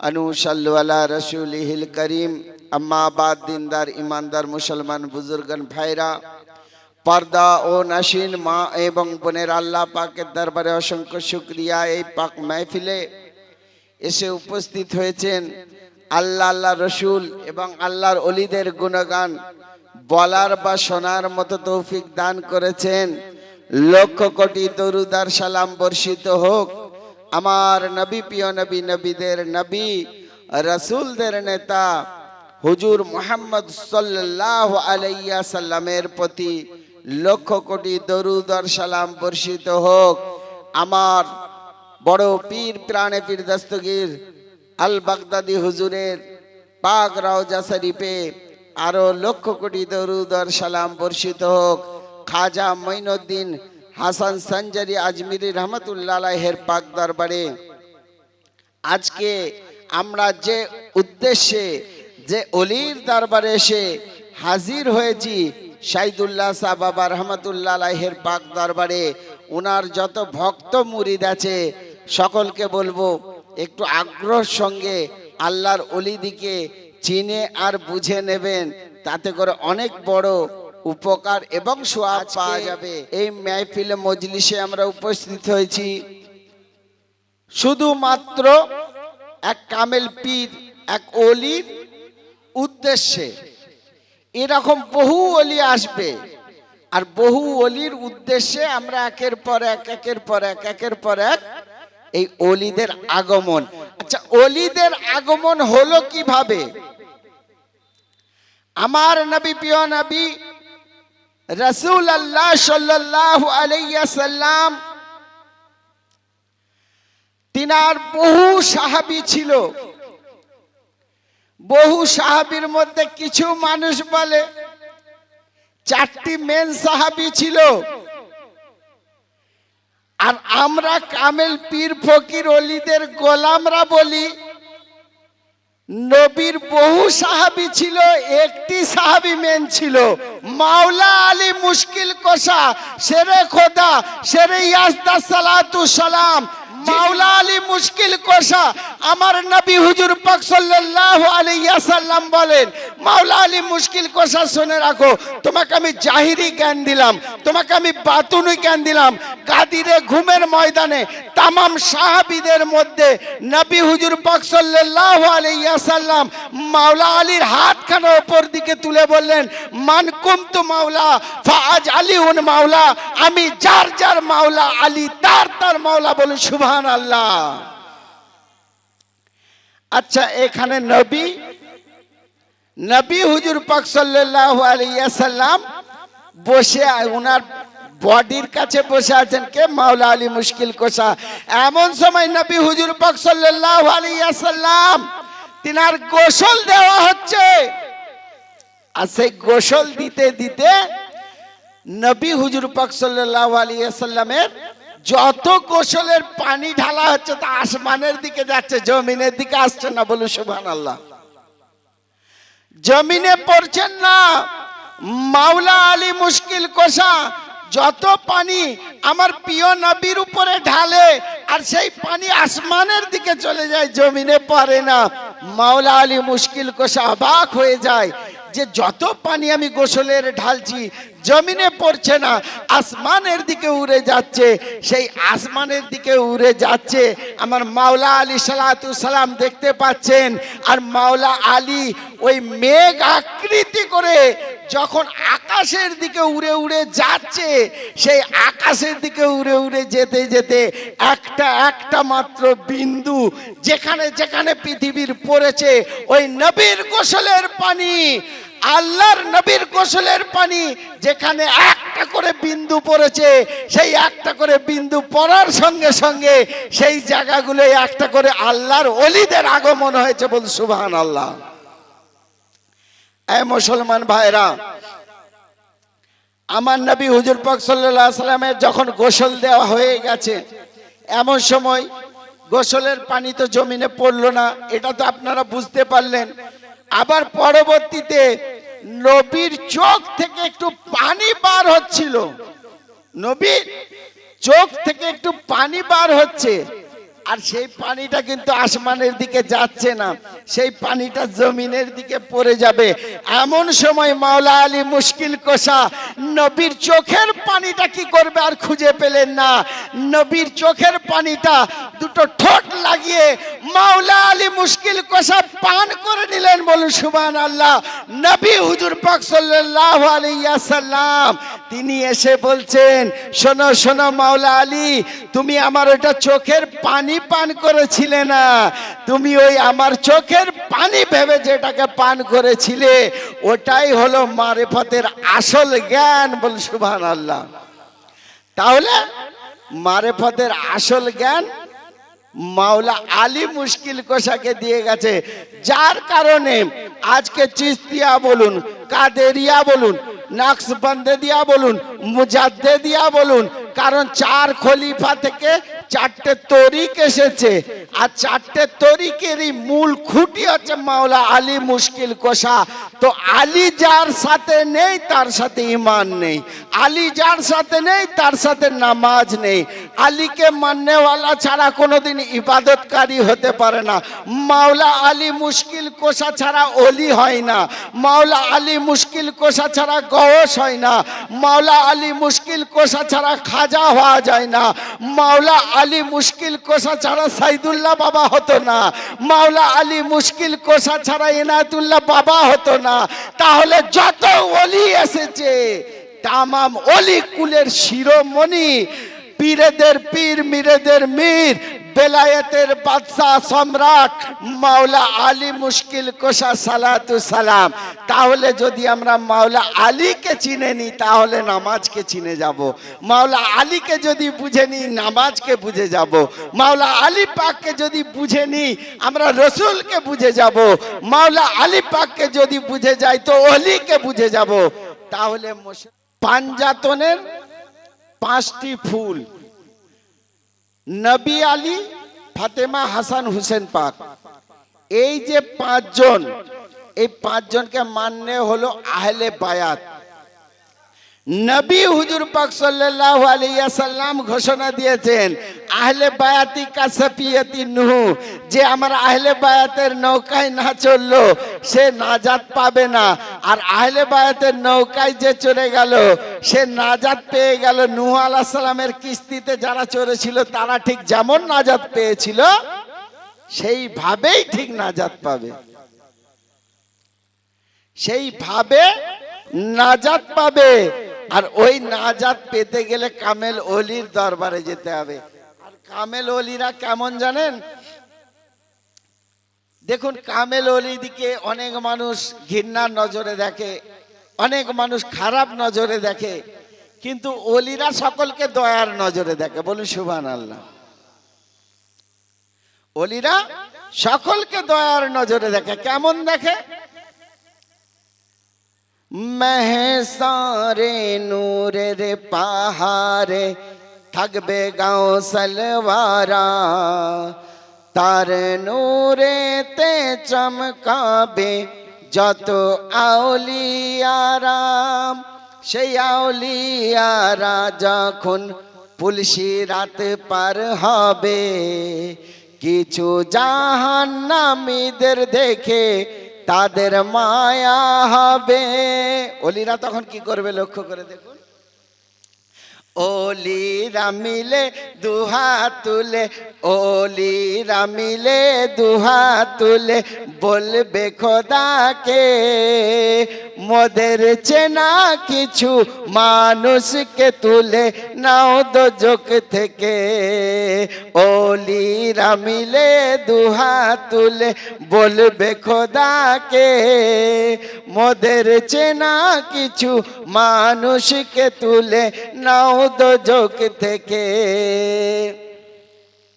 আনুসাল্লা রসুল হিল করিম। আম্মা বাদ দিনদার ইমানদার মুসলমান, বুজুর্গন, ভাইরা, পর্দা ও নাসিন, মা এবং বোনের আল্লাহ পাকের দরবারে অসংখ্য শুক্রিয়া। এই পাক মাহফিলে এসে উপস্থিত হয়েছেন আল্লাহ আল্লাহ রসুল এবং আল্লাহর অলিদের গুণগান বলার বা শোনার মতো তৌফিক দান করেছেন। লক্ষ কোটি তরুদার সালাম বর্ষিত হোক। আমার নবী, প্রিয় নবী, নবীদের নবী, রসুলদের নেতা, হুজুর মোহাম্মদ সাল্লাহ আলাইয়া সাল্লামের প্রতি লক্ষ কোটি দরুদর সালাম বর্ষিত হোক। আমার বড় পীর, প্রাণে পীর দস্তগীর আল বাগদাদি হুজুরের পাক রওজা শরীফে আরও লক্ষ কোটি দরুদর সালাম বর্ষিত হোক। খাজা মঈনুদ্দিন হাসান সঞ্জারি আজমিরি রহমতুল্লাহের পাক দরবারে। আজকে আমরা যে উদ্দেশ্যে, যে অলির দরবারে এসে হাজির হয়েছি, সাইদুল্লাহ সাহ বাবা রহমতুল্লাহ আলাইহের পাক দরবারে ওনার যত ভক্ত মুরিদ আছে, সকলকে বলব, একটু আগ্রহ সঙ্গে আল্লাহর অলিদিকে চিনে আর বুঝে নেবেন, তাতে করে অনেক বড় উপকার এবং সোয়াব পাওয়া যাবে। এই মেহফিলে মজলিসে আমরা উপস্থিত হয়েছি। শুধুমাত্র এক কামেল পীর এক অলির উদ্দেশ্যে। এরকম বহু অলি আসবে আর বহু অলির উদ্দেশ্যে আমরা একের পর এক একের পর এক একের পর এক এই অলিদের আগমন। আচ্ছা অলিদের আগমন হলো কীভাবে? আমার নবী প্রিয় নবী রসুল আল্লাহ সাল্লাহ আলাইয়া সাল্লাম তিনার বহু সাহাবি ছিল। বহু সাহাবির মধ্যে কিছু মানুষ বলে, চারটি মেন সাহাবি ছিল। আর আমরা কামেল পীর ফকির অলিদের গোলামরা বলি নবীর বহু সাহাবি ছিল, একটি সাহাবি মেন ছিল। মাওলা আলী মুশকিল কষা, সেরে খোদা, সেরে ইয়াসদা সালাতু সালাম। মাওলা আলী মুশকিল কষা, আমার নবী হুজুর পাক সাল্লাল্লাহু আলাইহি সাল্লাম বলেন মাওলা আলী, মুশকিল কোষা শুনে রাখো। তোমাকে আমি জাহিরি জ্ঞান দিলাম, তোমাকে আমি বাতুনি জ্ঞান দিলাম। কাদিরে ঘুমের ময়দানে তামাম সাহাবিদের মধ্যে নবী হুজুর পাক সাল্লাল্লাহু আলাইহি সাল্লাম মাওলা আলীর হাতখানা উপর দিকে তুলে বললেন, মান কুমতু মাওলা ফাজ আলী উন মাওলা, আমি যার যার মাওলা আলী, তার তার মাওলা বলে সুবহান আল্লাহ আচ্ছা এখানে নবী নবী হুজুর পাক সাল্লাল্লাহু আলাইহি সাল্লাম বসে ওনার বডির কাছে বসে আছেন। কে মাওলা আলী মুশকিল কোষা? এমন সময় নবী হুজুর পাক সাল্লাল্লাহু আলাইহি সাল্লাম তিনার গোসল দেওয়া হচ্ছে। আর সেই গোসল দিতে দিতে নবী হুজুর পাক সাল্লাল্লাহু আলাইহি সাল্লামের যত গোসলের পানি ঢালা হচ্ছে, তা আসমানের দিকে যাচ্ছে, জমিনের দিকে আসছে না বলে সুবহানাল্লাহ। জমিনে পড়ছেন না। মাওলা আলী মুশকিল কোষা যত পানি আমার প্রিয় নবীর উপরে ঢালে, আর সেই পানি আসমানের দিকে চলে যায়, জমিনে পড়ে না। মাওলা আলী মুশকিল কোষা অবাক হয়ে যায় যে যত পানি আমি গোসলের ঢালছি, জমিনে পড়ছে না, আসমানের দিকে উড়ে যাচ্ছে। সেই আসমানের দিকে উড়ে যাচ্ছে, আমার মাওলা আলী সালাতু সালাম দেখতে পাচ্ছেন। আর মাওলা আলী ওই মেঘ আকৃতি করে যখন আকাশের দিকে উড়ে উড়ে যাচ্ছে, সেই আকাশের দিকে উড়ে উড়ে যেতে যেতে একটা একটা মাত্র বিন্দু যেখানে যেখানে পৃথিবীর পড়েছে, ওই নবীর গোসলের পানি, আল্লাহর নবীর গোসলের পানি যেখানে একটা করে বিন্দু পড়েছে, সেই একটা করে বিন্দু পড়ার সঙ্গে সঙ্গে সেই জায়গাগুলো একটা করে আল্লাহর অলিদের আগমন হয়েছে বল সুবহান আল্লাহ এ মুসলমান ভাইরা, আমার নবী হুজুর পাক আলাইহি সাল্লামের যখন গোসল দেওয়া হয়ে গেছে, এমন সময় গোসলের পানি তো জমিনে পড়ল না, এটা তো আপনারা বুঝতে পারলেন। আবার পরবর্তীতে নবীর চোখ থেকে একটু পানি বার হচ্ছিল। নবীর চোখ থেকে একটু পানি বার হচ্ছে। আর সেই পানিটা কিন্তু আসমানের দিকে যাচ্ছে না, সেই পানিটা জমিনের দিকে পড়ে যাবে। এমন সময় মাওলা আলী মুশকিল কোষা, নবীর চোখের পানিটা কি করবে আর খুঁজে পেলেন না। নবীর চোখের পানিটা দুটো ঠোঁট লাগিয়ে মাওলা আলী মুশকিল কোষা পান করে নিলেন বলুন সুবান আল্লাহ নবী হুজুর পাক সাল্লাল্লাহু আলাইহি সাল্লাম তিনি এসে বলছেন, শোনো শোনো মাওলা আলী, তুমি আমার ওটা চোখের পানি পান করেছিলে না? তুমি ওই আমার চোখের পানি ভেবে যেটাকে পান করেছিলে, ওটাই হলো মারেফতের আসল জ্ঞান বল সুবহান আল্লাহ তাহলে মারেফতের আসল জ্ঞান মাওলা আলী মুশকিল কোষাকে দিয়ে গেছে। যার কারণে আজকে চিস্তিয়া বলুন, কাদেরিয়া বলুন, নাকসবন্দে দিয়া বলুন মুজাদ্দে দিয়া বলুন, কারণ চার খলিফা থেকে চারটে তরিক এসেছে। আর চারটে তরিকেরই মূল খুঁটি হচ্ছে মাওলা আলী মুশকিল কোষা। তো আলী যার সাথে নেই, তার সাথে ইমান নেই। আলী যার সাথে নেই, তার সাথে নামাজ নেই। আলীকে মাননেওয়ালা ছাড়া কোনোদিন ইবাদতকারী হতে পারে না। মাওলা আলী মুশকিল কোষা ছাড়া অলি হয় না। মাওলা আলী মুশকিল কোষা ছাড়া গহস হয় না। মাওলা আলী মুশকিল কোষা ছাড়া খাজা হওয়া যায় না। মাওলা আলী মুশকিল কোষা ছাড়া সাইদুল্লাহ বাবা হতো না। মাওলা আলী মুশকিল কোষা ছাড়া এনায়তুল্লাহ বাবা হতো না। তাহলে যত অলি এসেছে, তামাম অলি কুলের শিরোমণি, পীরেদের পীর, মিরেদের মীর বেলায়েতের বাদশাহ সম্রাট মাওলা আলী মুশকিল কোষা সালাতু সালাম। তাহলে যদি আমরা মাওলা আলীকে চিনে নিই, তাহলে নামাজকে চিনে যাব। মাওলা আলীকে যদি বুঝে নিই, নামাজকে বুঝে যাব। মাওলা আলী পাককে যদি বুঝে নিই, আমরা রসুলকে বুঝে যাব। মাওলা আলী পাককে যদি বুঝে যাই, তো অলিকে বুঝে যাব। তাহলে পাঞ্জাতনের পাঁচটি ফুল। নবী আলী, ফাতেমা হাসান হুসেন পাক। এই যে পাঁচজন, এই পাঁচজনকে মান্য হলো আহলে বায়াত। নবী হুজুর পাক সাল্লাল্লাহু আলাইহি সাল্লাম ঘোষণা দিয়েছেন, আহলে বায়াতি কাসাফিয়াতি নুহ যে আমার আহলে বায়াতের নৌকায় না চলল সে নাজাত পাবে না। আর আহলে বায়াতের নৌকায় যে চলে গেল, সে নাজাত পেয়ে গেল। নূহ আলাইহিস সালামের কিস্তিতে যারা চড়েছিল, তারা ঠিক যেমন নাজাত পেয়েছিল, সেইভাবেই ঠিক নাজাত পাবে। সেইভাবে নাজাত পাবে। আর ওই নাজাত পেতে গেলে কামেল অলির দরবারে যেতে হবে। আর কামেল অলিরা কেমন জানেন? দেখুন, কামেল অলি দিকে অনেক মানুষ ঘৃণার নজরে দেখে, অনেক মানুষ খারাপ নজরে দেখে, কিন্তু অলিরা সকলকে দয়ার নজরে দেখে। বলুন সুবান আল্লাহ অলিরা সকলকে দয়ার নজরে দেখে, কেমন দেখে? মেহসারে নূরের পাহাড়ে থাকবে গাঁও সালওয়ারা। তার নূরেতে চমকাবে যত আউলিয়ারাম সেই আউলিয়ারা যখন পুলসি রাত পার হবে, কিছু জাহান্নামীদের দেখে তাদের মায়া হবে। অলিরা তখন কি করবে লক্ষ্য করে দেখুন। ওলিরা মিলে দুহা তুলে ওলিরা মিলে দুহা তুলে, বলবে খোদাকে, মোদের চেনা কিছু মানুষকে তুলে নাও দোজক থেকে। ওলিরা মিলে দুহা তুলে, বলবে খোদাকে, মোদের চেনা কিছু মানুষকে তুলে নাও দোজক থেকে।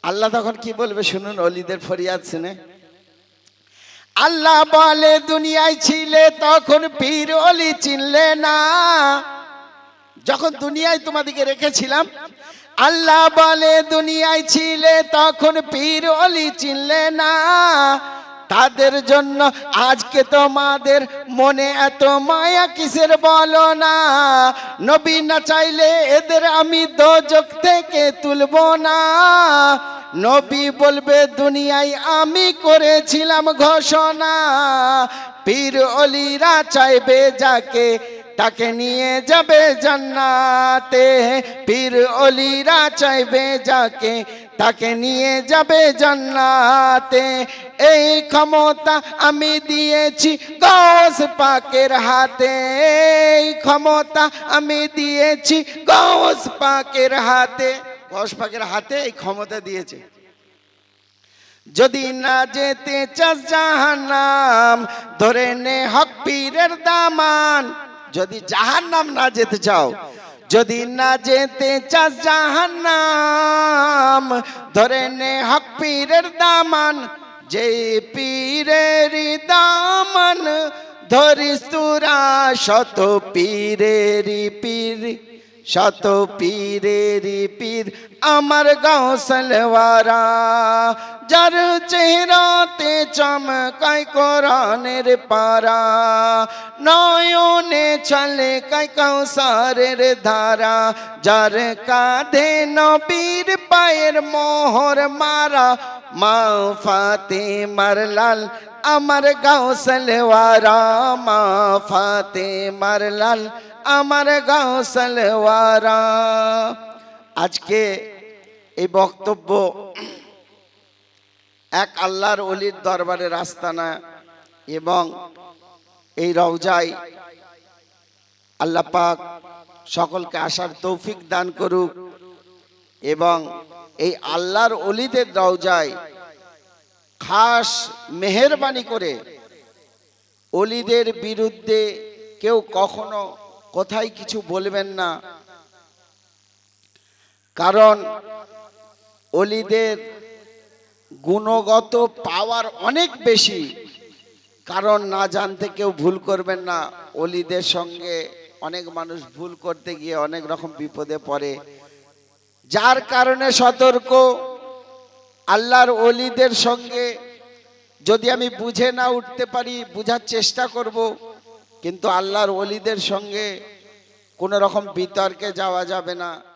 আল্লাহ তখন কি বলবে শুনুন, অলিদের ফরিয়াদ শুনে। আল্লাহ বলে, দুনিয়ায় ছিলে তখন পীর অলি চিনলে না। যখন দুনিয়ায় তোমাদেরকে রেখেছিলাম, আল্লাহ বলে, দুনিয়ায় ছিলে তখন পীর অলি চিনলে না। তাদের জন্য আজকে তোমাদের মনে এত মায়া কিসের বলো না? নবী না চাইলে এদের আমি দোজক থেকে তুলবো না। নবী বলবে, দুনিয়ায় আমি করেছিলাম ঘোষণা। পীর অলিরা চাইবে যাকে, তাকে নিয়ে যাবে জান্নাতে। পীর অলিরা চাইবে যাকে তাকে নিয়ে যাবে জান্নাতে। এই ক্ষমতা আমি দিয়েছি গৌস পাকের হাতে। এই ক্ষমতা আমি দিয়েছি গৌস পাকের হাতে। গস পাকের হাতে এই ক্ষমতা দিয়েছে। যদি না যেতে চাস জাহান্নাম, ধরে নে হক পীরের দামান। যদি জাহান্নাম না যেতে চাও যদি না যেতে চাস জাহান্নাম, ধরে নে হক পীরের দামান। যে পীরের দামান, ধরিস তুরা শত পীরের পীর, শত পীরের পীর। আমার গাঁও সালওয়ারা যার চেহারাতে চমকায় কোরআনের পারা, নয়নে চলে কাই কৌসারের ধারা, যার কাঁধে নবীর পায়ের মোহর মারা, মা ফাতে মারলাল আমার গাঁও সালওয়ারা মা ফাতে মারলাল আমার গাঁও সালওয়ারা আজকে এই বক্তব্য এক আল্লাহর অলির দরবারে রাস্তানা এবং এই রওজায় আল্লাহ পাক সকলকে আসার তৌফিক দান করুক এবং এই আল্লাহর অলিদের রওজায় খাস মেহেরবানি করে অলিদের বিরুদ্ধে কেউ কখনো কোথায় কিছু বলবেন না। কারণ অলিদের গুণগত পাওয়ার অনেক বেশি। কারণ না জানতে কেউ ভুল করবেন না। অলিদের সঙ্গে অনেক মানুষ ভুল করতে গিয়ে অনেক রকম বিপদে পড়ে। যার কারণে সতর্ক। আল্লাহর অলিদের সঙ্গে যদি আমি বুঝে না উঠতে পারি, বুঝার চেষ্টা করব। কিন্তু আল্লাহর অলিদের সঙ্গে কোনো রকম বিতর্কে যাওয়া যাবে না।